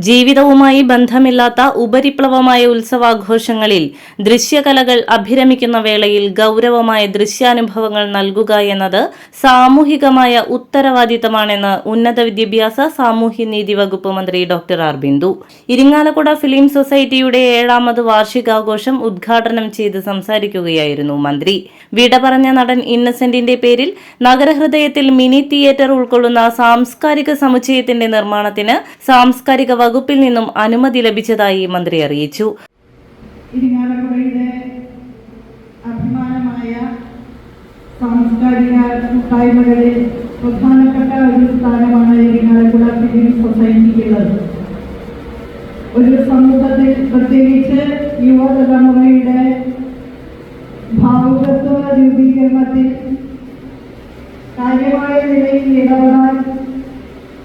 ജീവിതവുമായി ബന്ധമില്ലാത്ത ഉപരിപ്ലവമായ ഉത്സവാഘോഷങ്ങളിൽ ദൃശ്യകലകൾ അഭിരമിക്കുന്ന വേളയിൽ ഗൗരവമായ ദൃശ്യാനുഭവങ്ങൾ നൽകുക എന്നത് സാമൂഹികമായ ഉത്തരവാദിത്തമാണെന്ന് ഉന്നത വിദ്യാഭ്യാസ സാമൂഹ്യനീതി വകുപ്പ് മന്ത്രി doctor R Bindu. Irinjalakuda film സൊസൈറ്റിയുടെ ഏഴാമത് വാർഷികാഘോഷം ഉദ്ഘാടനം ചെയ്ത് സംസാരിക്കുകയായിരുന്നു മന്ത്രി. വിട പറഞ്ഞ നടൻ ഇന്നസെന്റിന്റെ പേരിൽ നഗരഹൃദയത്തിൽ മിനി തിയേറ്റർ ഉൾക്കൊള്ളുന്ന സാംസ്കാരിക സമുച്ചയത്തിന്റെ നിർമ്മാണത്തിന് സാംസ്കാരിക വകുപ്പിൽ നിന്നും അനുമതി ലഭിച്ചതായി മന്ത്രി അറിയിച്ചു. അഭിമാനമായ സാംസ്കാരിക കൂട്ടായ്മകളിൽ പ്രധാനപ്പെട്ട ഒരു സ്ഥാനമാണ് ഇരിങ്ങാലക്കുട ഫിലിം സൊസൈറ്റിക്കുള്ളത് ഒരു സമൂഹത്തിൽ പ്രത്യേകിച്ച് യുവതലമുറയുടെ ഭാവുകത്വ രൂപീകരണത്തിൽ കാര്യമായ നിലയിൽ ഇടപെടാൻ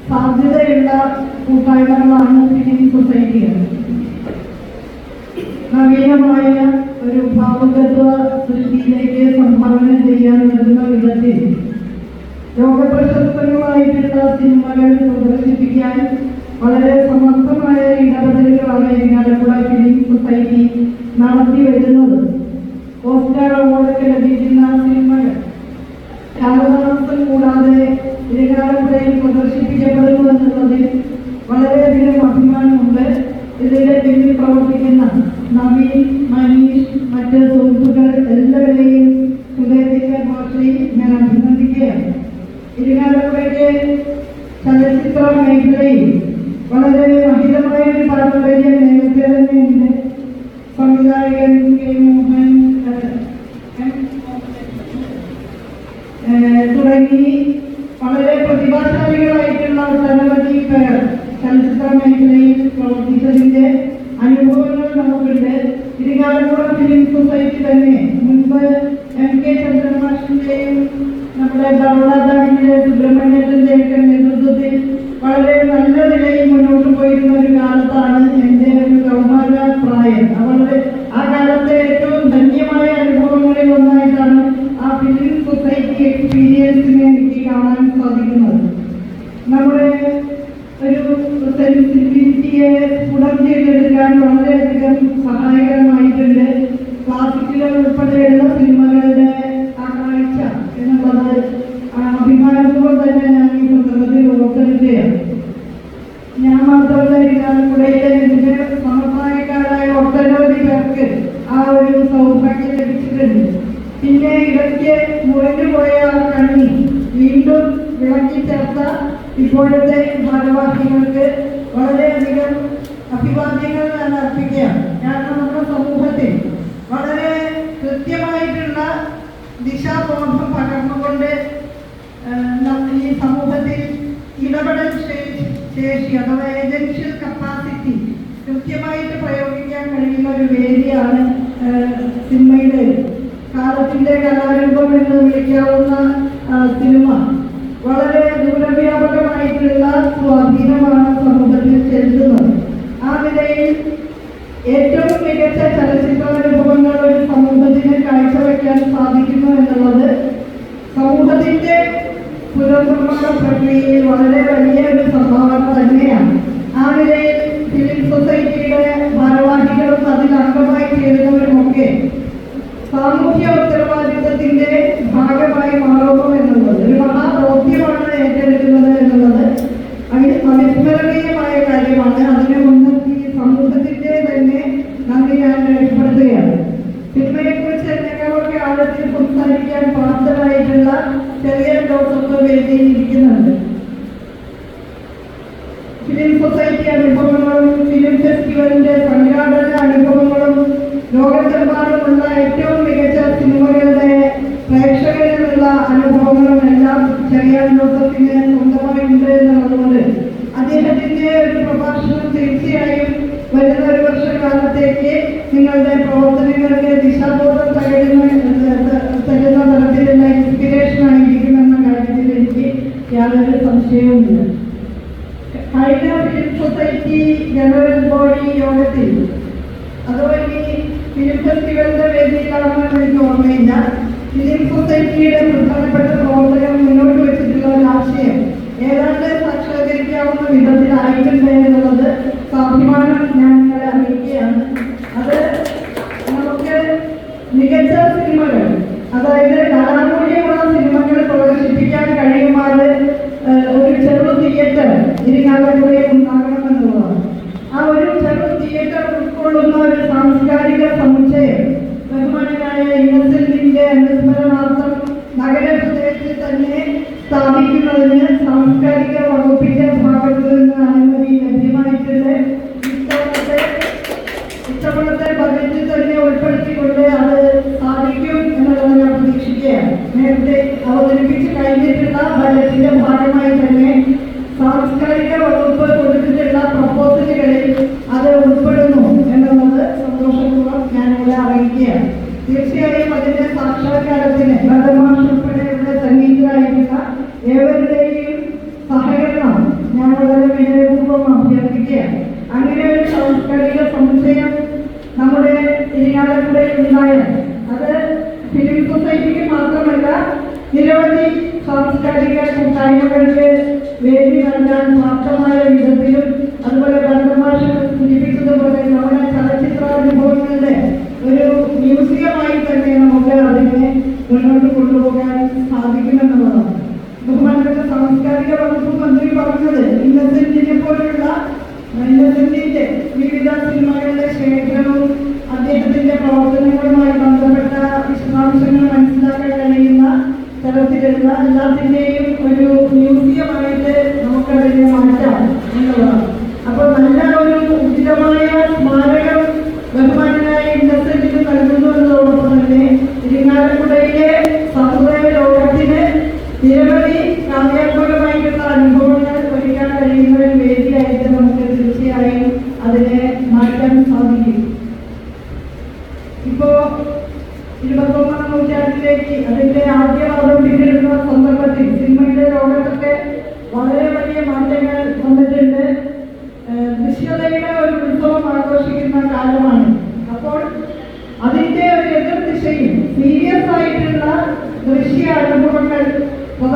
സാധ്യതയുള്ള കൂട്ടായ്മകളാണ് ഫിലിം സൊസൈറ്റികൾ നവീനമായ ഒരു ഭാവുകത്വ സൃഷ്ടിയിലേക്ക് സംഭാവന ചെയ്യാൻ വരുന്ന വിധത്തിൽ ലോകപ്രശസ്തങ്ങളായിട്ടുള്ള സിനിമകൾ പ്രദർശിപ്പിക്കാൻ വളരെ സമർത്ഥമായ ഇടപെടലുകളാണ് ഇരിങ്ങാലക്കുട ഫിലിം സൊസൈറ്റി നടത്തി വരുന്നത് ഓസ്കാർ അവാർഡൊക്കെ ലഭിക്കുന്ന സിനിമകൾ കാലതാമസം കൂടാതെ ഇരിങ്ങാലക്കുടയിൽ പ്രദർശിപ്പിക്കപ്പെടുന്നു എന്നുള്ളതിൽ വളരെയധികം അഭിമാനമുണ്ട്. ഇതിന്റെ പിന്നിൽ പ്രവർത്തിക്കുന്ന നവീൻ മനീഷ് മറ്റ് സുഹൃത്തുക്കൾ എല്ലാവരെയും ഹൃദയത്തിന്റെ ഭാഷയിൽ ഞാൻ അഭിനന്ദിക്കുകയാണ്. ഇരിങ്ങാലക്കുടയുടെ ചലച്ചിത്ര മേഖലയിൽ വളരെ മഹിതമായ ഒരു പാരമ്പര്യം നേരത്തെ തന്നെയുണ്ട് സംവിധായകൻ കെ മോഹൻ ഇരിങ്ങാലക്കുട സൊസൈറ്റി തന്നെ. മുൻപ് എം കെ ചന്ദ്രമാഷിന്റെയും നമ്മുടെ ബറോഡാദാമിന്റെ സുബ്രഹ്മണ്യത്തിന്റെ ഒക്കെ നേതൃത്വത്തിൽ വളരെ നല്ല നിലയിൽ മുന്നോട്ട് പോയിരുന്ന ഒരു കാലത്താണ് എന്റെ ഒരു കൗമാര പ്രായം അവളുടെ ആ കാലത്തെ ഏറ്റവും ധന്യമായ അനുഭവങ്ങളിൽ ഒന്നായിട്ടാണ് ആ ഫിലിം സൊസൈറ്റി എക്സ്പീരിയൻസിനെ എനിക്ക് കാണാൻ സാധിക്കുന്നത്. നമ്മുടെ ഒരു സെൻസിറ്റിവിറ്റിയെ ചെയ്തെടുക്കാൻ വളരെയധികം സഹായകരമായിട്ടുണ്ട്. ക്ലാസിക്കൽ ഉൾപ്പെടെയുള്ള സിനിമകളുടെ ആ കാഴ്ച എന്നുള്ളത് ആ അഭിമാനത്തോടെ തന്നെ ഞാൻ ഈ സന്ദർഭത്തിൽ ഓർത്തെടുക്കുകയാണ് ഞാൻ മാത്രമല്ല ഇരിങ്ങാലക്കുടയിലെ ഇതിന് സമപ്രായക്കാരായ ഒട്ടനവധി പേർക്ക് ആ ഒരു സൗഭാഗ്യം ലഭിച്ചിട്ടുണ്ട് പിന്നെ ഇടയ്ക്ക് മുറിഞ്ഞു പോയ ആ കണ്ണി വീണ്ടും വിളക്കി ചേർത്ത ഇപ്പോഴത്തെ ഭാരവാഹികൾക്ക് വളരെയധികം അഭിവാദ്യങ്ങൾ ഞാൻ അർപ്പിക്കുകയാണ് കാരണം നമ്മുടെ സമൂഹത്തിൽ വളരെ കൃത്യമായിട്ടുള്ള ദിശാബോധം പകർന്നുകൊണ്ട് ഏഹ്, ന- ഈ സമൂഹത്തിൽ ഇടപെടൽ ശേ- ശേഷി അഥവാ ഏജൻഷ്യൽ കപ്പാസിറ്റി കൃത്യമായിട്ട് പ്രയോഗിക്കാൻ കഴിയുന്ന ഒരു വേദിയാണ് സിനിമയുടെ കാലത്തിന്റെ കലാരൂപം എന്ന് വിളിക്കാവുന്ന സിനിമ. വളരെ ദൂരവ്യാപകമായിട്ടുള്ള സ്വാധീനമാണ് സമൂഹത്തിൽ ചെലുത്തുന്നത്. ആ നിലയിൽ ഏറ്റവും മികച്ച ചലച്ചിത്രാനുഭവങ്ങൾ ഒരു സമൂഹത്തിന് കാഴ്ചവെക്കാൻ സാധിക്കുന്നു എന്നുള്ളത് സമൂഹത്തിന്റെ പുനർനിർമ്മാണ പ്രക്രിയയിൽ വളരെ വലിയ ഒരു സംഭാവന തന്നെയാണ്. ആ സിവിൽ സൊസൈറ്റിയുടെ ഭാരവാഹികളും അതിൽ അംഗമായി ചേരുന്നവരുമൊക്കെ സാമൂഹ്യ ഭാഗമായി മാറുന്നു എന്നുള്ളത്. ഒരു മഹാദൗത്യമാണ് ഏറ്റെടുക്കുന്നത് എന്നുള്ളത് അതിന് കാര്യമാണ്. അതിനെ മുൻനിർത്തി സമൂഹത്തിന്റെ തന്നെ നന്ദി ഞാൻ രേഖപ്പെടുത്തുകയാണ്. സിനിമയെക്കുറിച്ച് എന്നെക്കാളൊക്കെ ആഴത്തിൽ സംസാരിക്കാൻ പാത്രമായിട്ടുള്ള ചെറിയ ഡോക്ടർക്ക് വേദിയിൽ സൊസൈറ്റി അനുഭവങ്ങളും ഫിലിം ഫെസ്റ്റിവലിന്റെ സംഘാടന അനുഭവങ്ങളും ലോകത്തെമ്പാടുമുള്ള ഏറ്റവും മികച്ച സിനിമകളുടെ പ്രേക്ഷകരിലുള്ള അനുഭവങ്ങളും എല്ലാം ചെറിയ ജോസഫിന് സ്വന്തമായിട്ടുണ്ട് എന്നുള്ളതുകൊണ്ട് അദ്ദേഹത്തിന്റെ ഒരു പ്രഭാഷണം തീർച്ചയായും വരുന്ന ഒരു വർഷകാലത്തേക്ക് നിങ്ങളുടെ പ്രവർത്തനങ്ങൾക്ക് ദിശാബോധം തകരുന്ന തരുന്ന തരത്തിലുള്ള ഇൻസ്പിറേഷൻ ആയിരിക്കുമെന്ന കാര്യത്തിൽ എനിക്ക് യാതൊരു സംശയവുമില്ല. സൊസൈറ്റി ജനറൽ ബോഡി യോഗത്തിൽ അതുവഴി ഫിലിം ഫെസ്റ്റിവലിന്റെ വേദിയിലാണെന്ന് എനിക്ക് ഓർമ്മയില്ല. ഫിലിം പ്രധാനപ്പെട്ട പ്രവർത്തനം മുന്നോട്ട് വെച്ചിട്ടുള്ള ഒരു ആശയം. ഏതാണ്ട് സാക്ഷാത്കരിക്കാവുന്ന വിധത്തിലായിട്ടുണ്ട് എന്നുള്ളത് ഉണ്ടായത് അത് ഫിലിം സൊസൈറ്റിക്ക് മാത്രമല്ല നിരവധി സാംസ്കാരിക കൂട്ടായ്മകൾക്ക് വേദി നൽകാൻ പ്രാപ്തമായ വിധത്തിലും അതുപോലെ ഭരതഭാഷ സൂചിപ്പിക്കുന്നത് പോലെ നമ്മുടെ ചലച്ചിത്രാനുഭവങ്ങളുടെ ഒരു മ്യൂസിയമായി തന്നെ നമുക്ക് അതിനെ മുന്നോട്ട് കൊണ്ടുപോകാൻ സാധിക്കുമെന്നുള്ളതാണ് ബഹുമാനപ്പെട്ട സാംസ്കാരിക വകുപ്പ് മന്ത്രി പറഞ്ഞത് ഇന്നസെന്റിനെ പോലുള്ള ഇന്നസെന്റിന്റെ വിവിധ സിനിമകളുടെ ശേഖരവും അദ്ദേഹത്തിന്റെ പ്രവർത്തനങ്ങളുമായി ബന്ധപ്പെട്ട വിശദാംശങ്ങൾ മനസ്സിലാക്കാൻ കഴിയുന്ന തരത്തിലുള്ള എല്ലാത്തിന്റെയും ഒരു മ്യൂസിയമായിട്ട് നമുക്കതിനെ മാറ്റാം എന്നുള്ളതാണ് അപ്പോൾ നല്ല ഒരു ഉചിതമായ സ്മാരകം ബഹുമാനായ ഇന്നസെന്റിന് നൽകുന്നു എന്നതോടൊപ്പം തന്നെ ഇരിങ്ങാലക്കുടയിലെ സമുദായ ലോകത്തിന് നിരവധി കാവ്യാത്മകമായിട്ടുള്ള അനുഭവങ്ങൾ ഒരുക്കാൻ കഴിയുന്ന ഒരു വേദിയായിട്ട് നമുക്ക് തീർച്ചയായും അതിനെ മാറ്റാൻ സാധിക്കും ഇപ്പോ ഇരുപത്തൊന്നാം നൂറ്റാണ്ടിലേക്ക് അതിന്റെ ആദ്യവാദം പിന്നിടുന്ന സന്ദർഭത്തിൽ സിനിമയുടെ ലോകത്തൊക്കെ വളരെ വലിയ മാറ്റങ്ങൾ വന്നിട്ടുണ്ട് ഏഹ് ദൃശ്യതയുടെ ഒരു ഉത്സവം ആഘോഷിക്കുന്ന കാലമാണ് അപ്പോൾ അതിന്റെ ഒരു എതിർ ദിശയിൽ സീരിയസ് ആയിട്ടുള്ള ദൃശ്യ അനുഭവങ്ങൾ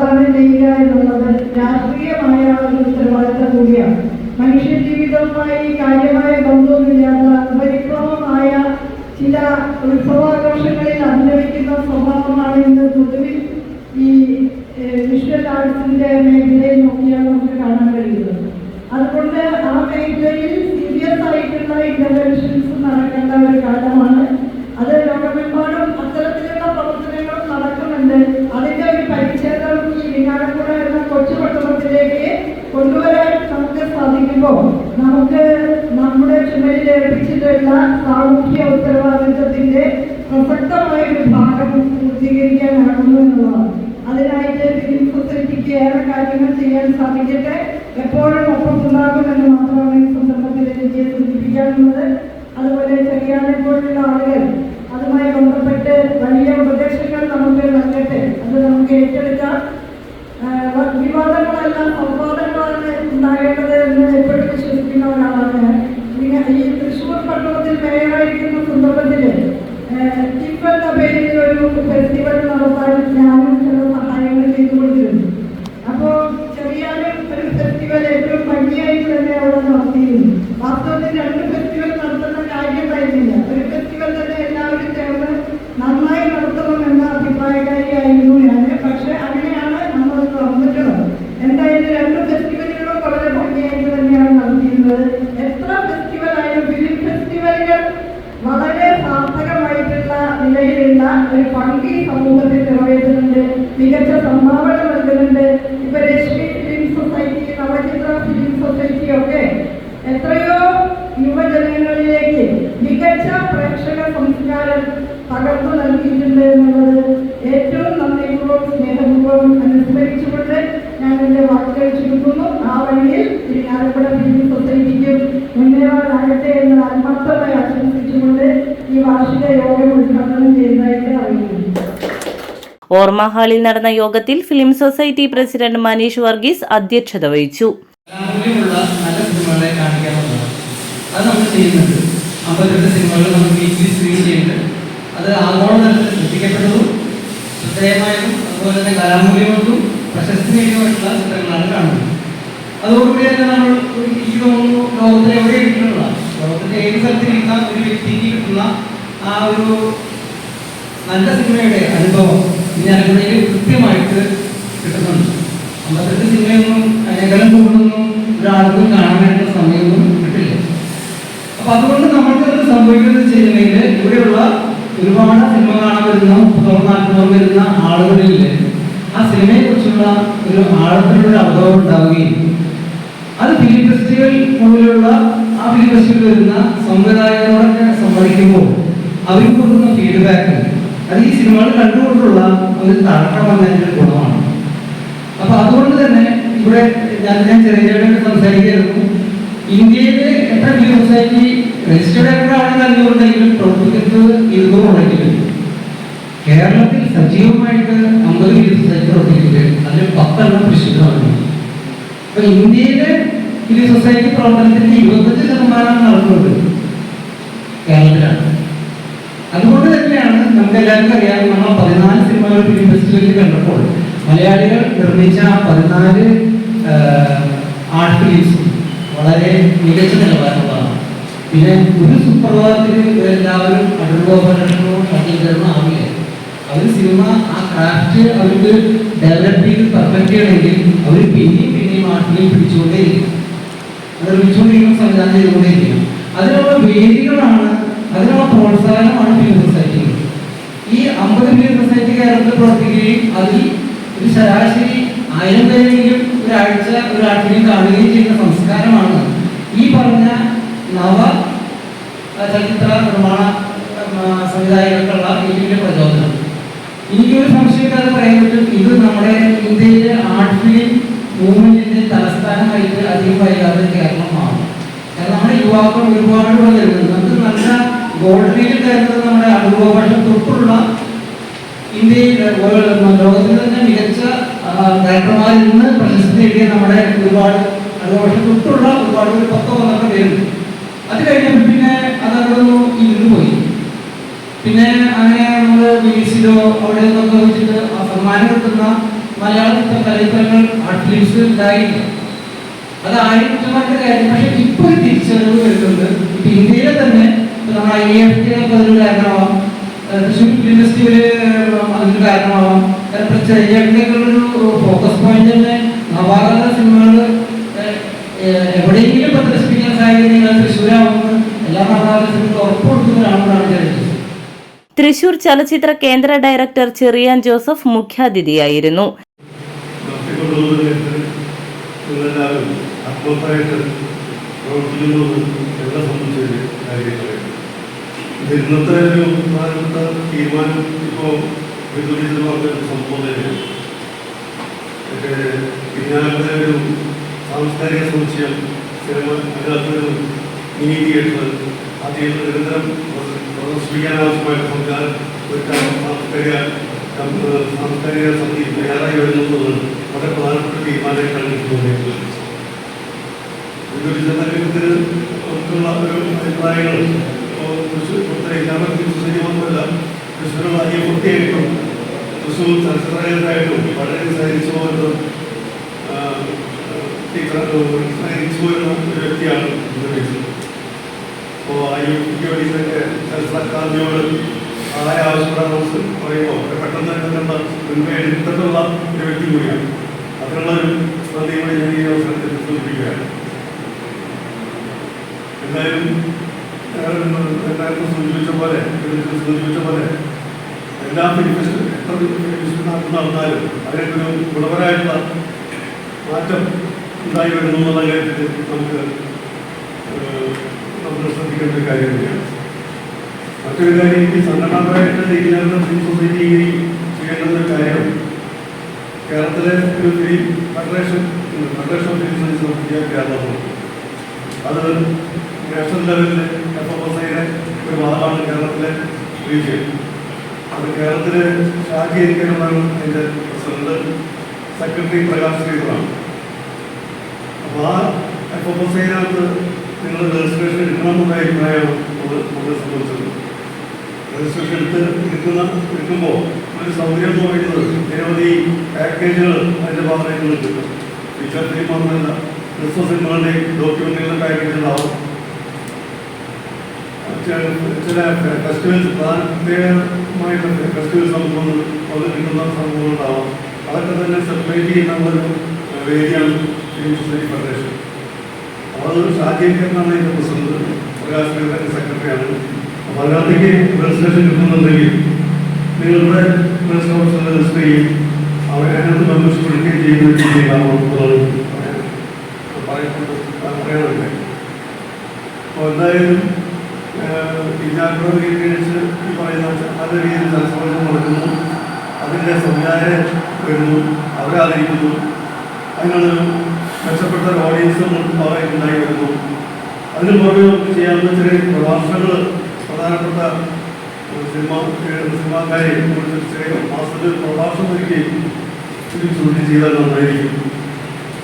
പ്രദാനം ചെയ്യുക എന്നുള്ളത് രാഷ്ട്രീയമായ ഒരു ഉത്തരവാദിത്തം കൂടിയാണ്. മനുഷ്യ ജീവിതവുമായി കാര്യമായ ബന്ധവുമില്ലാത്ത ഉപരിക്രമമായ ചില ഉത്സവാഘോഷങ്ങളിൽ അഭിനയിക്കുന്ന സ്വഭാവമാണ് ഇന്ന് പൊതുവിൽ ഈ വിഷ്വൽ ആർട്സിന്റെ മേഖലയിൽ നോക്കിയാൽ നമുക്ക് കാണാൻ കഴിയുന്നത്. അതുകൊണ്ട് ആ മേഖലയിൽ സീരിയസ് ആയിട്ടുള്ള ഇന്റർവെൻഷൻസ് നടക്കേണ്ട ഒരു കാലമാണ്. അത് ലോകമെമ്പാടും അത്തരത്തിലുള്ള പ്രവർത്തനങ്ങളും നടക്കുന്നുണ്ട് അതിന്റെ ഒരു പരിച്ഛേദം ഈ വിനാടക്കുട എന്ന കൊച്ചു പട്ടണത്തിലേക്ക് കൊണ്ടുവരാൻ നമുക്ക് സാധിക്കുമ്പോൾ നമുക്ക് നമ്മുടെ ചുമലിൽ ഏൽപ്പിച്ചിട്ടുള്ള സാമൂഹ്യ ഉത്തരവാദിത്വത്തിന്റെ പ്രസക്തമായ ഒരു ഭാഗം പൂർത്തീകരിക്കാനാകുന്നു എന്നുള്ളതാണ്. അതിനായിട്ട് ഫിലിം സൊസൈറ്റിക്ക് ഏറെ കാര്യങ്ങൾ ചെയ്യാൻ സാധിക്കട്ടെ. എപ്പോഴും ഒപ്പം ഉണ്ടാകുമെന്ന് മാത്രമാണ് ഈ സന്ദർഭത്തിൽ എനിക്ക് സൂചിപ്പിക്കാനുള്ളത് അതുപോലെ ചെറിയാനെ പോലുള്ള ആളുകൾ അതുമായി ബന്ധപ്പെട്ട് വലിയ ഉപദേശങ്ങൾ നമുക്ക് നൽകട്ടെ അത് നമുക്ക് ഏറ്റെടുക്കാം ആഹ് വിവാദങ്ങളല്ല സംവാദങ്ങളാണ് ഉണ്ടാകേണ്ടത് എന്ന് എപ്പോഴും വിശ്വസിക്കുന്ന ഒരാളാണ് ഞാൻ. പിന്നെ ഈ തൃശ്ശൂർ പട്ടണത്തിൽ മേയറായിരിക്കുന്ന സന്ദർഭത്തിൽ ടിപ്പ് എന്ന പേരിൽ ഒരു ഫെസ്റ്റിവൽ നടത്താൻ ഞാനും ചില സഹായങ്ങൾ ചെയ്തുകൊണ്ടിരുന്നു അപ്പോൾ ചെറിയാനും ഒരു ഫെസ്റ്റിവൽ ഏറ്റവും ഭംഗിയായിട്ട് തന്നെ അവിടെ നടത്തിയിരുന്നു വാസ്തവത്തിൽ രണ്ട് ഫെസ്റ്റിവൽ നടത്തുന്ന കാര്യമായിരുന്നില്ല ഒരു ഫെസ്റ്റിവൽ തന്നെ എല്ലാവരും ചേർന്ന് നന്നായി നടത്തണം എന്ന അഭിപ്രായക്കാരിയായിരുന്നു ഞാൻ പക്ഷെ അങ്ങനെയാണ് നമ്മൾ വന്നിട്ടുള്ളത് എന്തായാലും രണ്ട് ഫെസ്റ്റിവലുകളും വളരെ ഭംഗിയായിട്ട് തന്നെയാണ് നടത്തിയിരുന്നത് എത്ര ഫെസ്റ്റിവൽ ആയാലും ഫിലിം ഫെസ്റ്റിവലുകൾ വളരെ സാർത്ഥകമായിട്ടുള്ള നിലയിലുള്ള ഒരു പങ്ക് സമൂഹത്തിൽ നിറവേറ്റുന്നുണ്ട് മികച്ച സംഭാവന നൽകുന്നുണ്ട്. ഇപ്പൊ Rashmi film society Navachitra film society ഒക്കെ എത്രയോ യുവജനങ്ങളിലേക്ക് മികച്ച പ്രേക്ഷക സംസ്കാരം പകർന്നു നൽകിയിട്ടുണ്ട് എന്നുള്ളത് ഏറ്റവും നന്ദിപൂർവം സ്നേഹപൂർവം അനുസ്മരിച്ചുകൊണ്ട് ഞാൻ എന്റെ വാക്കുകൾ ചുരുക്കുന്നു. ആ വഴിയിൽ ഈ ഫിലിം ഈ വാർഷിക യോഗം ഉദ്ഘാടനം അറിയിക്കുന്നു. ഓർമ്മ ഹാളിൽ നടന്ന യോഗത്തിൽ film society president Manish Varghese അധ്യക്ഷത വഹിച്ചു. അത് നമ്മൾ ചെയ്യുന്നുണ്ട്. അമ്പത്തിരണ്ട് സിനിമകൾ നമ്മൾ വീട്ടിൽ സ്ക്രീൻ ചെയ്യുന്നുണ്ട്. അത് ആഗോളതലത്തിൽ ശ്രദ്ധിക്കപ്പെട്ടതും ശ്രദ്ധേയമായതും അതുപോലെ തന്നെ കലാമൂല്യങ്ങൾക്കും പ്രശസ്തി നേടിയതുമായിട്ടുള്ള ചിത്രങ്ങളാണ് കാണുന്നത്. അതോടുകൂടി തന്നെ നമ്മൾ ലോകത്തിൽ എവിടെ കിട്ടുന്നുള്ള ലോകത്തിന്റെ ഏത് സ്ഥലത്തിരിക്കുന്ന ഒരു വ്യക്തിക്ക് കിട്ടുന്ന ആ ഒരു നല്ല സിനിമയുടെ അനുഭവം ഇനി അനുഭവയിൽ കൃത്യമായിട്ട് കിട്ടുന്നുണ്ട്. അമ്പത്തെട്ട് സിനിമയൊന്നും അതിനേക്കാളും കൂടുതലൊന്നും ഒരാൾക്കും കാണാനായിട്ടുള്ള സമയമൊന്നും കിട്ടില്ല. അപ്പൊ അതുകൊണ്ട് നമ്മൾക്ക് അത് സംഭവിക്കുന്നത് ചെയ്യുന്നെങ്കിൽ ഇവിടെയുള്ള ഒരുപാട് സിനിമ കാണാൻ വരുന്ന നാൽപ്പതോളം വരുന്ന ആളുകളിൽ ആ സിനിമയെ കുറിച്ചുള്ള ഒരു ആഴത്തിലുള്ള അവബോധം ഉണ്ടാവുകയും അത് ഫിലിം ഫെസ്റ്റിവൽ മുതലുള്ള ആ ഫെസ്റ്റിവൽ വരുന്ന സംവിധായകരോടൊക്കെ സംവദിക്കുമ്പോൾ അവർ കൊടുക്കുന്ന ഫീഡ്ബാക്ക് അത് ഈ സിനിമകൾ കണ്ടുകൊണ്ടുള്ള ഒരു തഴക്കം വന്നതിന്റെ ഒരു ഗുണമാണ്. അപ്പൊ അതുകൊണ്ട് തന്നെ ഇവിടെ ഞാൻ ഞാൻ ചെറിയ സംസാരിക്കായിരുന്നു ഇന്ത്യയിലെ എത്ര ഫിലിം സൊസൈറ്റി രജിസ്റ്റേഡ് ആയിട്ടാണെങ്കിൽ അഞ്ഞൂറുണ്ടെങ്കിലും പ്രവർത്തിക്കുന്നത് ഇരുന്നൂറുണ്ടെങ്കിലും കേരളത്തിൽ സജീവമായിട്ട് അമ്പത് ഫിലിം സൊസൈറ്റി പ്രവർത്തിക്കുന്നത് അതിൽ പത്തെണ്ണം തൃശ്ശൂരാണ് അപ്പൊ ഇന്ത്യയിലെ ഫിലിം സൊസൈറ്റി പ്രവർത്തനത്തിന്റെ ഇരുപത്തഞ്ച് ശതമാനം നടക്കുന്നത് കേരളത്തിലാണ്. അതുകൊണ്ട് തന്നെയാണ് നമുക്ക് എല്ലാവർക്കും അറിയാം നമ്മൾ പതിനാല് സിനിമകൾ ഫിലിം ഫെസ്റ്റിവലിൽ കണ്ടപ്പോൾ മലയാളികൾ നിർമ്മിച്ച പതിനാല് ആർട്ട് ഫിലിംസ് വളരെ മികച്ച നിലവാരമുള്ളതാണ്. പിന്നെ ഒരു സുപ്രഭാതത്തിൽ എല്ലാവരും അടുർഗോപകരണമോ ഷട്ടിൽക്കരണോ ആവില്ല? അവർ സിനിമ ആ ക്രാഫ്റ്റ് അവർക്ക് ഡെവലപ്പ് ചെയ്ത് പെർഫെക്റ്റ് ചെയ്യണമെങ്കിൽ അവർ പിന്നെയും പിന്നെയും ആർട്ട് ഫിലിം പിടിച്ചുകൊണ്ടേയിരിക്കും അത് വിളിച്ചുകൊണ്ടിരിക്കുന്ന സംവിധാനം ചെയ്തുകൊണ്ടേയിരിക്കണം അതിനുള്ള വേദികളാണ് അതിനുള്ള പ്രോത്സാഹനമാണ് ഫിലിം സൊസൈറ്റികൾ ഈ അമ്പത് ഫിലിം സൊസൈറ്റി കേരളത്തിൽ പ്രവർത്തിക്കുകയും അതിൽ ഒരു ശരാശരി ആയിരം പേരെങ്കിലും ഒരാഴ്ച ഒരു ആട്ടിനെ കാണുകയും ചെയ്യുന്ന സംസ്കാരമാണ്. ഈ പറഞ്ഞ നവ ചലച്ചിത്ര നിർമ്മാണ സംവിധായകർക്കുള്ള ഇതിന്റെ പ്രചോദനം. എനിക്കൊരു സംശയക്കാരെ പറയാൻ പറ്റും ഇത് നമ്മുടെ ഇന്ത്യയിലെ ആർട്ട് ഫിലിം മൂവ്മെന്റിന്റെ തലസ്ഥാനമായിട്ട് അധികം വൈകാതെ കേരളം മാറും കാരണം നമ്മുടെ യുവാക്കൾ ഒരുപാട് വരുന്നുണ്ട് നമുക്ക് നല്ല ഗോൾഡ് മെഡൽ കയറുന്നത് നമ്മുടെ അനുഭവഭാഷ തൊട്ടുള്ള ഇന്ത്യയിൽ ലോകത്തിൽ തന്നെ മികച്ച ഡയറക്ടർമാരിൽ നിന്ന് പ്രശസ്തി നേടിയ നമ്മുടെ ഒരുപാട് അനുഭവഭാഷ തൊട്ടുള്ള ഒരുപാട് ഒരു പത്തോ പന്ത്രണ്ട് പേരുണ്ട്. അത് കഴിഞ്ഞപ്പോൾ പിന്നെ അത് ഇരുന്ന് പോയി. പിന്നെ അങ്ങനെ നമ്മൾ ബീച്ചിലോ അവിടെ നിന്നൊക്കെ വെച്ചിട്ട് സമ്മാനം കിട്ടുന്ന മലയാള ചിത്ര ചലച്ചിത്രങ്ങൾ ഫിലിംസ് ഉണ്ടായില്ല. അത് ആരും കാര്യം പക്ഷെ ഇപ്പൊ ഒരു തിരിച്ചറിവ് വരുന്നുണ്ട്. ഇപ്പൊ ഇന്ത്യയിലെ തന്നെ കാരണമാവാം. തൃശ്ശൂർ ഫിലിം അതിന് കാരണമാവാം. ഫോക്കസ് പോയിന്റ് തന്നെ നവാഗത സിനിമകൾ എവിടെയെങ്കിലും പ്രദർശിപ്പിക്കാൻ സാധിക്കുന്ന തൃശ്ശൂരാവുമെന്ന് എല്ലാ നവാഗത സിനിമകളും ഉറപ്പ് കൊടുക്കുന്നവരാണെന്നാണ് തൃശൂർ ചലച്ചിത്ര കേന്ദ്ര ഡയറക്ടർ ചെറിയാൻ ജോസഫ് മുഖ്യാതിഥിയായിരുന്നു. നടത്തിക്കൊണ്ടുപോകുന്നതിന് നിങ്ങളെല്ലാവരും ആത്മാർത്ഥമായിട്ട് പ്രവർത്തിക്കുന്നു എന്നെ സംബന്ധിച്ചൊരു കാര്യങ്ങളെ ഇത് ഇന്നത്തെ ഒരു പ്രധാനപ്പെട്ട തീരുമാനം ഇപ്പോൾ വിദ്യുതീകരണമാക്കുന്ന സംബോധന പിന്നാലത്തെ ഒരു സാംസ്കാരിക സമുച്ചയം സിനിമ അതിനകത്തൊരു മിനി തിയേറ്റർ തിയേറ്റർ നിരന്തരം പ്രദർശിപ്പിക്കാൻ ആവശ്യമായ സംവിധാനം ഒരു സാംസ്കാരിക സാംസ്കാരിക സമിതി തയ്യാറായി വരുന്നത് വളരെ പ്രധാനപ്പെട്ട തീരുമാനമായിട്ടാണ് എനിക്ക് തോന്നിയിട്ടുള്ളത്. ഇതൊരു ജനകത്തിന് നമുക്കുള്ള ഒരു അഭിപ്രായങ്ങൾ. ഇപ്പോൾ തൃശ്ശൂർ ഇവിടുത്തെ ഇല്ലാമത്തി സൊസൈറ്റി മാത്രമല്ല തൃശ്ശൂരുള്ള അയ്യ കുട്ടിയായിട്ടും തൃശ്ശൂർ ചലച്ചിത്രകാരനായിട്ടും വളരെ സഹകരിച്ചു പോകുന്ന സഹകരിച്ചു വരുന്ന ഒരു വ്യക്തിയാണ് ഇന്ദ്രജിത്ത് അപ്പോൾ അയ്യപ്പയ്ക്ക് വേണ്ടിയിട്ടൊക്കെ ചലച്ചിത്രക്കാരനോട് സഹായം ആവശ്യപ്പെടാൻ നമുക്ക് പറയുമ്പോൾ പെട്ടെന്ന് തന്നെ കണ്ട മുൻപേ എടുത്തിട്ടുള്ള ഒരു വ്യക്തി കൂടിയാണ്. അതിനുള്ള ഒരു ഞാൻ ഈ അവസരത്തിൽ സൂചിപ്പിക്കുകയാണ്. എന്തായാലും സൂചിപ്പിച്ച പോലെ സൂചിപ്പിച്ച പോലെ എല്ലാ ഫിലിം ഫെസ്റ്റിവൽ എത്ര ഫിലിം ഫെസ്റ്റിവൽ നടന്നാലും അതിനൊരു ഗുണപരമായിട്ടുള്ള മാറ്റം ഉണ്ടായി വരുന്നു എന്നുള്ള കാര്യത്തിൽ നമുക്ക് നമ്മൾ ശ്രദ്ധിക്കേണ്ട ഒരു കാര്യം തന്നെയാണ് മറ്റൊരു കാര്യം ഈ സംഘടനാപരമായിട്ട് ഇന്ത്യൻ ഫിലിം സൊസൈറ്റി ചെയ്യേണ്ടുന്ന കാര്യം. കേരളത്തിലെ ഒരു film federation federation of film society of India കേരളമാണ്. അത് നാഷണൽ ലെവലിൽ എഫ് എഫ് എസ് ഐയുടെ ഒരു ഭാഗമാണ് കേരളത്തിലെ റീജിയൻ. അത് കേരളത്തിലെ ശാഖീകരിക്കണമെന്നാണ് അതിന്റെ പ്രസിഡന്റ് സെക്രട്ടറി പ്രകാശ് ശ്രീധറാണ്. അപ്പോൾ ആ എഫ് എഫ് എസ് ഐനകത്ത് നിങ്ങൾ രജിസ്ട്രേഷൻ എടുക്കണമെന്നുള്ള അഭിപ്രായമാണ് നമ്മൾ നമ്മളെ സംബന്ധിച്ചത് രജിസ്ട്രേഷൻ എടുത്ത് എടുക്കുന്ന എടുക്കുമ്പോൾ ഒരു സൗകര്യം എന്ന് പറയുന്നത് നിരവധി പാക്കേജുകൾ അതിന്റെ ഭാഗമായിട്ട് കിട്ടും ഫീച്ചർ ഫിലിം മാത്രമല്ല ക്രിസ്മസ് സിനിമകളുടെ ഡോക്യുമെന്ററികളുടെ പാക്കേജ് ഉണ്ടാവും. ചെ- ചില ഫെസ്റ്റിവൽസ് പ്രത്യേകമായിട്ടുള്ള ഫെസ്റ്റിവൽസ് നമുക്ക് അത് കിട്ടുന്ന സംഭവങ്ങളുണ്ടാവാം അതൊക്കെ തന്നെ സെപ്പറേറ്റ് ചെയ്യുന്ന ഒരു വേദിയാണ് സൊസൈറ്റി ഫെഡറേഷൻ അപ്പോൾ അതൊരു ഷാജീകരണമാണ് ഇതിന്റെ പ്രസിഡന്റ് പ്രകാശ് സെക്രട്ടറിയാണ് അതിനകത്തേക്ക് രജിസ്ട്രേഷൻ കിട്ടുന്നുണ്ടെങ്കിൽ നിങ്ങളുടെ പ്രസ് ഓഫീസർ രജിസ്റ്റർ ചെയ്യും. അവരെ അതിനകത്ത് മെമ്പർഷിപ്പ് എടുക്കുകയും ചെയ്യുകയും രീതിയിലാണ് പറയാനുണ്ട് എന്തായാലും കേന്ദ്രീകരിച്ച് ഈ പറയുന്ന നല്ല രീതിയിൽ നടക്കുന്നു. അതിന്റെ സംവിധാനം വരുന്നു അവരാദരിക്കുന്നു അതിനുള്ളൊരു മെച്ചപ്പെട്ട ഒരു ഓഡിയൻസും ഉണ്ടായി വരുന്നു. അതിന് പുറമെ നമുക്ക് ചെയ്യാവുന്ന ചെറിയ പ്രഭാഷണങ്ങൾ പ്രധാനപ്പെട്ട സിനിമ സിനിമാക്കാരെ ചെറിയ മാസത്തിൽ പ്രഭാഷണം ഫിലിം ഷൂട്ടിംഗ് ചെയ്താൽ നന്നായിരിക്കും.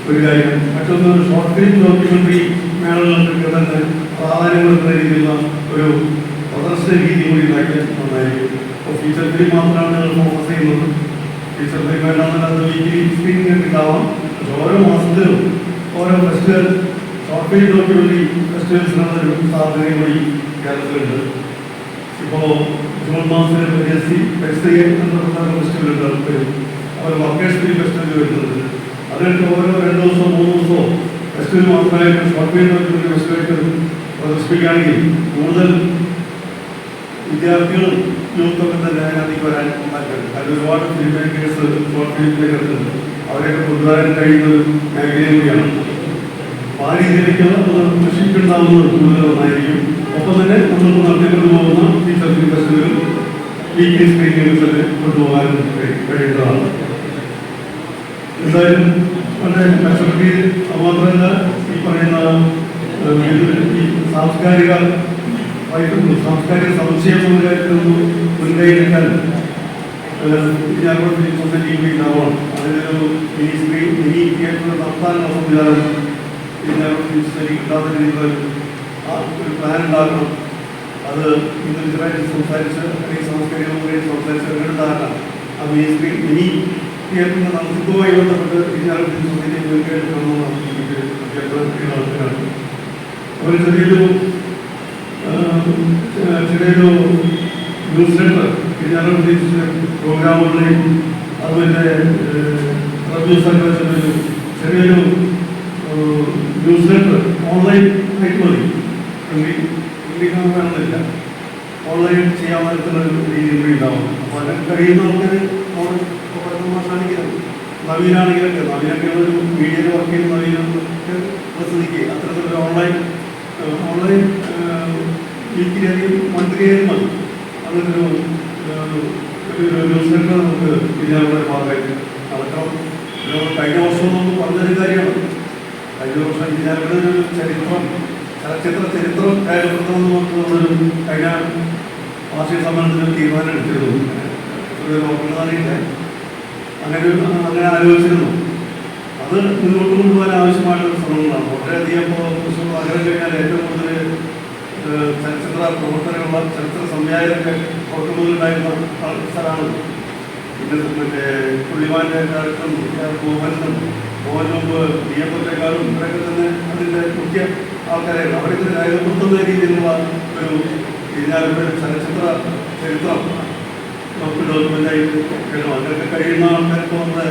ഒരു കാര്യം മറ്റൊന്ന് ഷോർട്ട് ഫിലിം ഡോക്യുമെന്ററി മേളകൾക്കൊക്കെ തന്നെ പ്രാധാന്യം കൊടുക്കുന്ന ഒരു പ്രദർശന രീതി കൂടി ഉണ്ടാക്കിയാൽ നന്നായിരിക്കും. അപ്പോൾ ഫീച്ചർ ഫിലിം മാത്രമാണ് ഞങ്ങൾ ഫോക്കസ് ചെയ്യുന്നത്. ഫീച്ചർ ഫിലിം വേണ്ടാന്ന് അത് വീക്കിലി സ്ക്രീനിങ് ഒക്കെ ഉണ്ടാവാം. ഓരോ മാസത്തിലും ഓരോ ഫെസ്റ്റിവൽ ഷോർട്ട് ഫിലിം ഡോക്യുമെന്ററി ഫെസ്റ്റിവൽസിനുള്ള ഒരു സാധ്യതയും കൂടി കേരളത്തിലുണ്ട്. ഇപ്പോൾ ജൂൺ മാസത്തിൽ എസ് സി ഫെസ്റ്റിവൽ എന്ന പ്രധാന ഫെസ്റ്റിവൽ ഉണ്ട് വരും അവർ വർക്കേഴ്സ് ഫിലിം ഫെസ്റ്റിവൽ വരുന്നുണ്ട്. അതിനൊക്കെ ഓരോ രണ്ട് ദിവസമോ മൂന്ന് ദിവസമോ ഫെസ്റ്റിവൽ മാത്രമായി ഷോർട്ട് ഫെസ്റ്റിവലായിട്ട് പ്രദർശിപ്പിക്കുകയാണെങ്കിൽ കൂടുതൽ വിദ്യാർത്ഥികളും യൂത്തൊക്കെ തന്നെ അതിനകത്തേക്ക് വരാൻ താല്പര്യം അതിൽ ഒരുപാട് film makers short film makers അവരെയൊക്കെ കൊണ്ടുവരാൻ കഴിയുന്ന ഒരു മേഖലയും കൂടിയാണ്. ആ രീതിയിലേക്കുള്ള കൃഷിക്കുണ്ടാവുന്നത് കൂടുതൽ ഒപ്പം തന്നെ നമ്മൾക്ക് നടത്തിക്കൊണ്ടു പോകുന്ന ഈ സർട്ടിഫിക്കേഷനുകൾ വീക്കിലി സ്ക്രീനിങ്ങുകൾ കൊണ്ടുപോകാൻ കഴി- കഴിയുന്നതാണ്. എന്തായാലും വളരെ മെച്ചപ്പെട്ടി മാത്രമല്ല ഈ പറയുന്ന ഈ സാംസ്കാരിക സാംസ്കാരിക സമുച്ചയം മുതലായിട്ടൊന്ന് മുൻകൈയെടുക്കാൻ ഞാനോട് സൊസൈറ്റി ഉണ്ടാവണം. അതിനൊരു മിനി സ്ക്രീൻ മിനി തിയേറ്റർ നടത്താനുള്ള സംവിധാനം ഞാനോട് സൊസൈറ്റി കിട്ടാത്ത രീതിയിൽ ഒരു പ്ലാൻ ഉണ്ടാക്കണം. അത് ഇന്ന് ഇതുമായിട്ട് സംസാരിച്ച് അല്ലെങ്കിൽ സാംസ്കാരിക മന്ത്രിയായിട്ട് സംസാരിച്ച് അങ്ങനെയുണ്ടാകാൻ ആ ബി എസ് പി ഇനി കേൾക്കുന്ന നമുക്കുമായി ബന്ധപ്പെട്ട് ഞാനോട് സൊസൈറ്റി അഭ്യർത്ഥന ഒരു ചെറിയൊരു ചെറിയൊരു ന്യൂസ് ലെറ്റർ ഞാൻ ഉദ്ദേശിച്ച പ്രോഗ്രാമുകളെയും അതുപോലെ റബ്യൂ സർക്കാർ ചെറിയൊരു ന്യൂസ് ലെറ്റർ ഓൺലൈൻ ആയിട്ട് മതി ഇംഗ്ലീഷ് വേണമെന്നില്ല ഓൺലൈൻ ചെയ്യാൻ പറ്റുന്ന ഒരു രീതിയിൽ ഉണ്ടാവും. അപ്പോൾ അതിന് കഴിയുന്ന ആൾക്കാർ മാഷാണെങ്കിലും നവീനാണെങ്കിലൊക്കെ നവീനൊക്കെ ഒരു മീഡിയയിൽ വർക്ക് ചെയ്യുന്ന നവീനൊക്കെ പ്രസിദ്ധിക്കുക അത്തരത്തിലൊരു ഓൺലൈൻ ഓൺലൈൻ വീക്കിലി മന്ത്രിയായാലും മതി. അതൊരു ഏഹ്, ഒരു ന്യൂസ് ലെറ്റർ നമുക്ക് വിദ്യാർത്ഥികളുടെ ഭാഗമായിട്ട് നടക്കണം കഴിഞ്ഞ വർഷം നമുക്ക് പറഞ്ഞൊരു കാര്യമാണ്. കഴിഞ്ഞ വർഷം വിദ്യാർത്ഥികളുടെ ഒരു ചരിത്രം ചലച്ചിത്ര ചരിത്രം രേഖപ്പെടുത്തണമെന്ന് പറഞ്ഞൊരു കഴിഞ്ഞ വാർഷിക സമ്മേളനത്തിൽ ഒരു തീരുമാനം എടുത്തിരുന്നു. നോക്കുന്നതറിയില്ല അങ്ങനെ അങ്ങനെ ആലോചിച്ചിരുന്നു. അത് മുന്നോട്ട് കൊണ്ടുപോകാൻ ആവശ്യമായിട്ടുള്ള ശ്രമങ്ങളാണ്. വളരെയധികം ഇപ്പോൾ തൃശ്ശൂർ നഗരം കഴിഞ്ഞാൽ ഏറ്റവും കൂടുതൽ ചലച്ചിത്ര പ്രവർത്തനമുള്ള ചലച്ചിത്ര സംവിധായകരൊക്കെ പുറത്തു മുതലുണ്ടായിരുന്ന സ്ഥലമാണ് പിന്നെ മറ്റേ പുള്ളിമാന്റെ കാലത്തും മോഹനും മോഹൻ മുമ്പ് ഡി എഫ് ഒറ്റക്കാളും ഇവരൊക്കെ തന്നെ അതിന്റെ മുഖ്യ ആൾക്കാരായിരുന്നു അവരൊക്കെ രേഖപ്പെടുത്തുന്ന രീതിയിലുള്ള ഒരു ഇതിനകത്ത് ചലച്ചിത്ര ചരിത്രം. നമുക്ക് ഡോക്യുമെന്റായി വേണം അതിനൊക്കെ കഴിയുന്ന ആൾക്കാർക്ക് നമ്മുടെ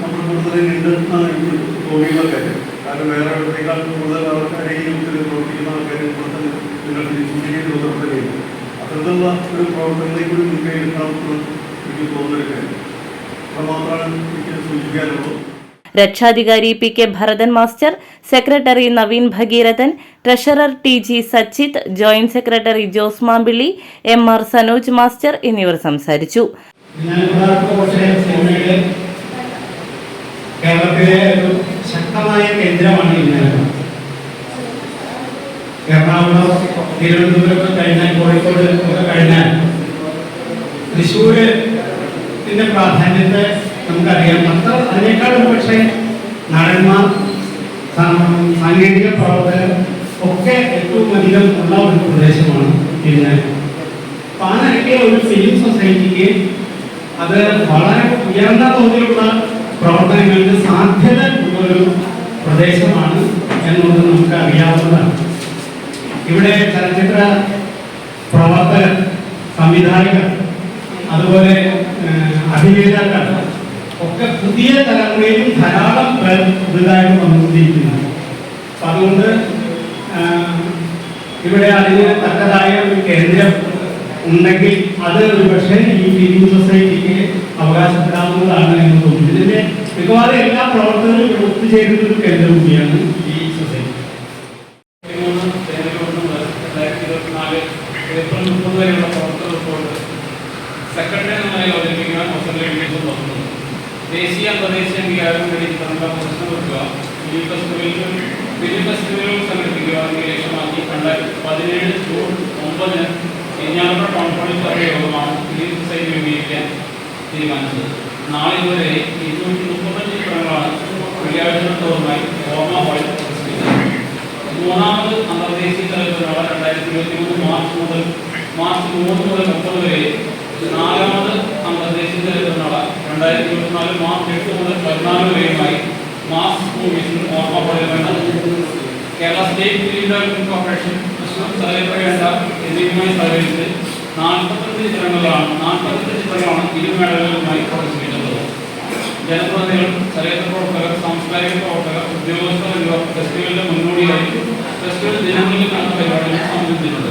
നമ്മുടെ കൂടുതൽ ഉണ്ട് എന്നാണ് എനിക്ക് തോന്നിയതൊക്കെ കാരണം വേറെ എവിടത്തേക്കാൾ കൂടുതൽ ആൾക്കാരെ ഈ യൂത്തിൽ പ്രവർത്തിക്കുന്ന ആൾക്കാർ ഇവിടെ തന്നെ നിങ്ങൾക്ക് ഉത്തരപ്പെടുകയും അത്തരത്തിലുള്ള ഒരു പ്രവർത്തനങ്ങളെ കൂടി മുൻകൈ എടുക്കണമെന്ന് എനിക്ക് തോന്നുന്നൊരു കാര്യം. അത് എനിക്ക് സൂചിപ്പിക്കാനുള്ളൂ രക്ഷാധികാരി P K Bharathan master secretary Naveen Bhagirathan treasurer T G Sachith joint secretary Jose Mampilly M R Sanoj master എന്നിവർ സംസാരിച്ചു. കേരളത്തിലെ ഒരു ശക്തമായ കേന്ദ്രമാണ് എറണാകുളം തിരുവനന്തപുരം കഴിഞ്ഞാൽ കോഴിക്കോട് ഒക്കെ കഴിഞ്ഞാൽ തൃശ്ശൂരിന്റെ പ്രാധാന്യത്തെ നമുക്കറിയാം. അത്ര അതിനേക്കാളും പക്ഷേ നടന്മാർ സാങ്കേതിക പ്രവർത്തകർ ഒക്കെ ഏറ്റവും അധികം ഉള്ള ഒരു പ്രദേശമാണ് ഇന്ന് അപ്പൊ ഒരു ഫിലിം സൊസൈറ്റിക്ക് അത് വളരെ ഉയർന്ന തോതിലുള്ള പ്രവർത്തനങ്ങൾക്ക് സാധ്യത ഉള്ളൊരു പ്രദേശമാണ് എന്നുള്ളത് നമുക്ക് അറിയാവുന്നതാണ് ഇവിടെ ചലച്ചിത്ര പ്രവർത്തകർ സംവിധായകർ അതുപോലെ അഭിനേതാക്കൾ ഒക്കെ പുതിയ തലമുറയിലും ധാരാളം പുതുതായിട്ട് പുതുതായി വന്നുകൊണ്ടിരിക്കുന്നു. അപ്പൊ അതുകൊണ്ട് ഇവിടെ അതിന് തക്കതായ ഒരു കേന്ദ്രം ഉണ്ടെങ്കിൽ അത് ഒരുപക്ഷെ ഈ ഫിലിം സൊസൈറ്റിക്ക് അവകാശപ്പെടാവുന്നതാണ് എന്ന് തോന്നുന്നു. ഇതിന്റെ മിക്കവാറും എല്ലാ പ്രവർത്തകരും ഒത്തുചേരുന്ന ഒരു കേന്ദ്രം കൂടിയാണ് ഈ സൊസൈറ്റി ഏപ്രിൽ മുപ്പത് വരെയുള്ള പ്രവർത്തന റിപ്പോർട്ട് സെക്രട്ടറി നന്നായി അവതരിപ്പിക്കുവാൻ അവസരം വന്നത് ദേശീയ അന്തർദേശീയ വികാരം ഫെസ്റ്റിവലുകൾ സംഘടിപ്പിക്കുക പതിനേഴ് ജൂൺ ഒമ്പതിന് ഇരിഞ്ഞാലക്കുട ടൗൺ നടത്തിയ യോഗമാണ് ഫിലിം സൊസൈറ്റി രൂപീകരിക്കാൻ തീരുമാനിച്ചത്. നാളെ ഇതുവരെ ഇരുന്നൂറ്റി മുപ്പത്തഞ്ച് ചിത്രങ്ങളാണ് വെള്ളിയാഴ്ച തോറുമായി ഓർമ്മ മൂന്നാമത് അന്തർദേശീയ തലത്തിലുള്ള രണ്ടായിരത്തി ഇരുപത്തി മൂന്ന് മാർച്ച് മുതൽ മാർച്ച് മൂന്ന് മുതൽ മുപ്പത് വരെ നാലാമത് അന്തർദേശീയ ചലച്ചിത്രമേള രണ്ടായിരത്തി ഇരുപത്തിനാല് മാർച്ച് എട്ട് മുതൽ പതിനാല് വരെയുമായി മാസ് മൂവീസിൽ ഓർമ്മപ്പെടുകയാണ് Kerala state development corporation Thrissur തലയപ്പുഴവേണ്ട എന്നിവയുമായി സഹകരിച്ച് നാൽപ്പത്തഞ്ച് ചിത്രങ്ങളാണ് നാൽപ്പത്തഞ്ച് ചിത്രങ്ങളാണ് ഇരുമേളകളുമായി പ്രദർശിപ്പിക്കുന്നത്. ജനപ്രതിനിധികൾ ചലച്ചിത്ര പ്രവർത്തകർ സാംസ്കാരിക പ്രവർത്തകർ ഉദ്യോഗസ്ഥർ എന്നിവർ ഫെസ്റ്റിവലിന്റെ മുന്നോടിയായി ഫെസ്റ്റിവൽ ദിനങ്ങളിൽ നടന്ന പരിപാടികൾ സംബന്ധിച്ചിട്ടുണ്ട്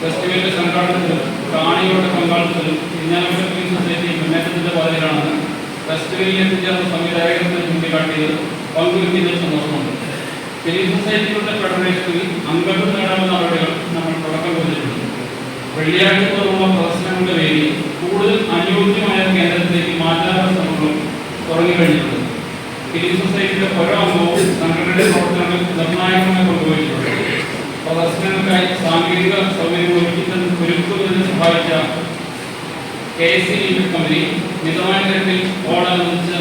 ഫെസ്റ്റിവലിന്റെ സംഘാടനത്തിലും കാണികളുടെ പങ്കാളിത്തത്തിൽ ഫിലിം സൊസൈറ്റി മുന്നേറ്റത്തിന്റെ പാതയിലാണ്. എത്തിച്ചേർന്ന സംവിധായകർക്ക് ചൂണ്ടിക്കാട്ടിയത് പങ്കുവയ്ക്കുന്നതിൽ സന്തോഷമുണ്ട്. ഫിലിം സൊസൈറ്റികളുടെ ഫെഡറേഷനിൽ അംഗത്വം നേടാനുള്ള നടപടികൾ നമ്മൾ തുടക്കം കുറിച്ചിട്ടുണ്ട്. വെള്ളിയാഴ്ച തോറുള്ള പ്രദർശനങ്ങളുടെ വേദി കൂടുതൽ അനുയോജ്യമായ കേന്ദ്രത്തിലേക്ക് മാറ്റാനുള്ള ശ്രമങ്ങളും തുടങ്ങിക്കഴിഞ്ഞിട്ടുണ്ട് ഫിലിം സൊസൈറ്റിയുടെ ഓരോ അംഗവും സംഘടനയുടെ പ്രവർത്തനങ്ങൾ നിർണായകമായി പങ്കുവഹിച്ചിട്ടുണ്ട്. പ്രദർശനങ്ങൾക്കായി സാങ്കേതിക സൗകര്യം ഒരുക്കുന്ന ഒരുക്കുന്നതിന് സഹായിച്ച കെ എസ് സി കമ്പനി മിതമായ നിരക്കിൽ ഓർഡർ അനുവദിച്ച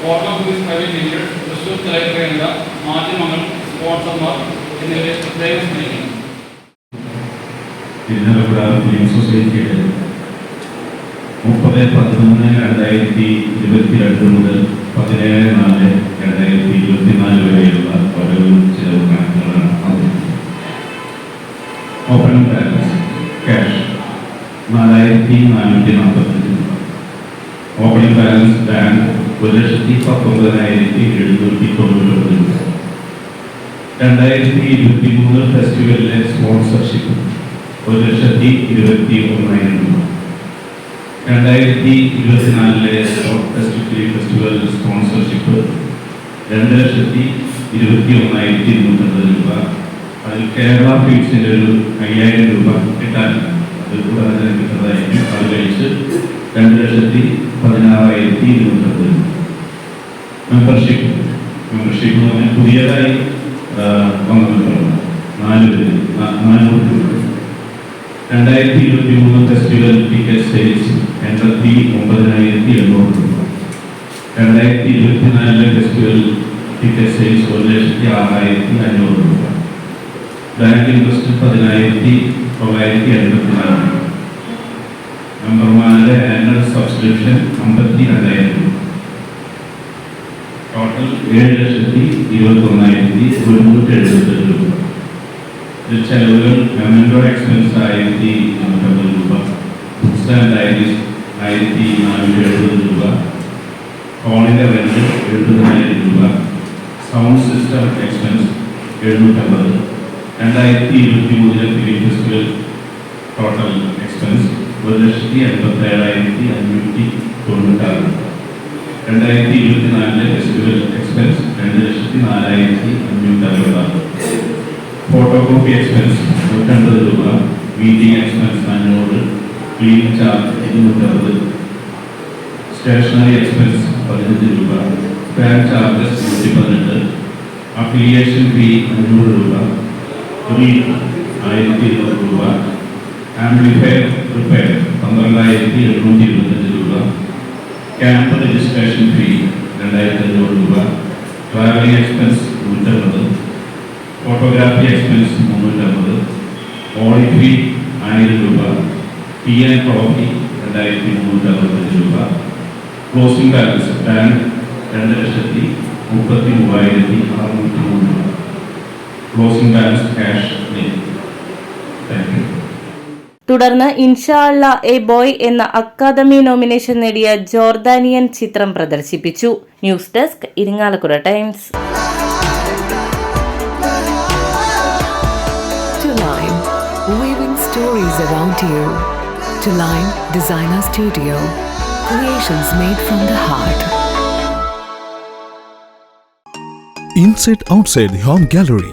പോലീസ് പ്രൈവറ്റ് ലിമിറ്റഡ് തൃശൂർ തലക്കരേണ്ട മാധ്യമങ്ങൾ സ്പോൺസർമാർ എന്നിവരെ പ്രത്യേകം ഫിലിം സൊസൈറ്റിയുടെ മുപ്പത് പതിനൊന്ന് രണ്ടായിരത്തി ഇരുപത്തിരണ്ട് മുതൽ പതിനേഴ് നാല് രണ്ടായിരത്തി ഇരുപത്തിനാല് വരെയുള്ള ഓരോ ഓപ്പണിംഗ് ബാലൻസ് ക്യാഷ് നാലായിരത്തി നാനൂറ്റി നാൽപ്പത്തഞ്ച് രൂപ. ഓപ്പണിംഗ് ബാലൻസ് ബാങ്ക് ഒരു ലക്ഷത്തി പത്തൊമ്പതിനായിരത്തി എഴുന്നൂറ്റി തൊണ്ണൂറ്റൊമ്പത് രൂപ. രണ്ടായിരത്തി ഇരുപത്തി മൂന്ന് ഫെസ്റ്റിവലിലെ സ്പോൺസർഷിപ്പ് ഒരു ലക്ഷത്തി ഇരുപത്തി ഒന്നായിരം രൂപ. രണ്ടായിരത്തി ഇരുപത്തിനാലിലെ ഫെസ്റ്റിവലി ഫെസ്റ്റിവൽ സ്പോൺസർഷിപ്പ് രണ്ട് ലക്ഷത്തി ഇരുപത്തി ഒന്നായിരത്തി ഇരുന്നൂറ്റമ്പത് രൂപ. അതിൽ കേരള ഫീഡ്സിന്റെ ഒരു അയ്യായിരം രൂപ കിട്ടാൻ അത് കൂടാതെ കിട്ടുന്നതായിരിക്കും അത് കഴിച്ച് രണ്ട് ലക്ഷത്തി പതിനാറായിരത്തി ഇരുന്നൂറ്റമ്പത് രൂപ. മെമ്പർഷിപ്പ് മെമ്പർഷിപ്പ് എന്ന് പറഞ്ഞാൽ പുതിയതായി നാല് നാനൂറ് രൂപ രണ്ടായിരത്തി ഇരുപത്തി മൂന്ന് ഫെസ്റ്റിവൽ ടിക്കറ്റ് സെയിൽസ് എൺപത്തി ഒമ്പതിനായിരത്തി എണ്ണൂറ് രൂപ. രണ്ടായിരത്തി ഇരുപത്തിനാലിലെ ഫെസ്റ്റിവൽ ടിക്കറ്റ് സെയിൽസ് ഒരു ലക്ഷത്തി ആറായിരത്തി അഞ്ഞൂറ് രൂപ. ബാങ്ക് ഇൻട്രസ്റ്റ് പതിനായിരത്തി തൊള്ളായിരത്തി എൺപത്തിനാല് രൂപ മെമ്പർമാരുടെ ആനുവൽ സബ്സ്ക്രിപ്ഷൻ അമ്പത്തി രണ്ടായിരം രൂപ ടോട്ടൽ ഏഴ് ലക്ഷത്തി ഇരുപത്തി ഒന്നായിരത്തി ഒരുന്നൂറ്റി എഴുപത്തെട്ട് രൂപ. ഇതിൽ ചെലവുകൾ മെമ്മന്റോ എക്സ്പെൻസ് ആയിരത്തി നൂറ്റമ്പത് രൂപ. ബുക്സ് ആൻഡ് ഡയറീസ് ആയിരത്തി നാനൂറ്റി എഴുപത് രൂപ. ഫോണിന്റെ റെന്റ് എഴുപതിനായിരം രൂപ. സൗണ്ട് സിസ്റ്റം എക്സ്പെൻസ് എഴുന്നൂറ്റമ്പത്. രണ്ടായിരത്തി ഇരുപത്തി മൂന്നിലെ ഫിലിം ഫെസ്റ്റിവൽ ടോട്ടൽ എക്സ്പെൻസ് ഒരു ലക്ഷത്തി എൺപത്തി ഏഴായിരത്തി അഞ്ഞൂറ്റി തൊണ്ണൂറ്റാറ് രണ്ടായിരത്തി ഇരുപത്തിനാലിലെ ഫെസ്റ്റിവൽ എക്സ്പെൻസ് രണ്ട് ലക്ഷത്തി നാലായിരത്തി അഞ്ഞൂറ്റി അറുപതാറ് ഫോട്ടോകോപ്പി എക്സ്പെൻസ് നൂറ്റമ്പത് രൂപ മീറ്റിംഗ് എക്സ്പെൻസ് അഞ്ഞൂറ് ക്ലീൻ ചാർജ് ഇരുന്നൂറ്ററുപത് സ്റ്റേഷനറി എക്സ്പെൻസ് പതിനഞ്ച് രൂപ സ്പാൻ ചാർജസ് നൂറ്റി പതിനെട്ട് അഫിലിയേഷൻ ഫീ അഞ്ഞൂറ് രൂപ റീ ആയിരത്തി ഇരുന്നൂറ് രൂപ. ആംപ്ലിഫയർ റിപ്പയർ പന്ത്രണ്ടായിരത്തി എണ്ണൂറ്റി ഇരുപത്തഞ്ച് രൂപ. ക്യാമ്പ് രജിസ്ട്രേഷൻ ഫീ രണ്ടായിരത്തി അഞ്ഞൂറ് രൂപ. ട്രാവലിംഗ് എക്സ്പെൻസ് നൂറ്റമ്പത്. ഫോട്ടോഗ്രാഫി എക്സ്പെൻസ് മുന്നൂറ്റമ്പത്. ഓഡിറ്റ് ഫീ ആയിരം രൂപ. പി എൻ ട്രോഫി രണ്ടായിരത്തി മുന്നൂറ്ററുപത്തഞ്ച് രൂപ. ക്ലോസിംഗ് ബാലൻസ് ബാങ്ക് രണ്ട് ലക്ഷത്തി മുപ്പത്തി മൂവായിരത്തി അറുന്നൂറ്റി മൂന്ന് ക്ലോസിംഗ് ബാലൻസ് ക്യാഷ് തുടർന്ന് ഇൻഷാള്ള എ ബോയ് എന്ന അക്കാദമി നോമിനേഷൻ നേടിയ ജോർദാനിയൻ ചിത്രം പ്രദർശിപ്പിച്ചു. News desk Irinjalakuda Times. To Line, weaving stories around you. To Line Designer Studio, creations made from the heart. Inside outside home gallery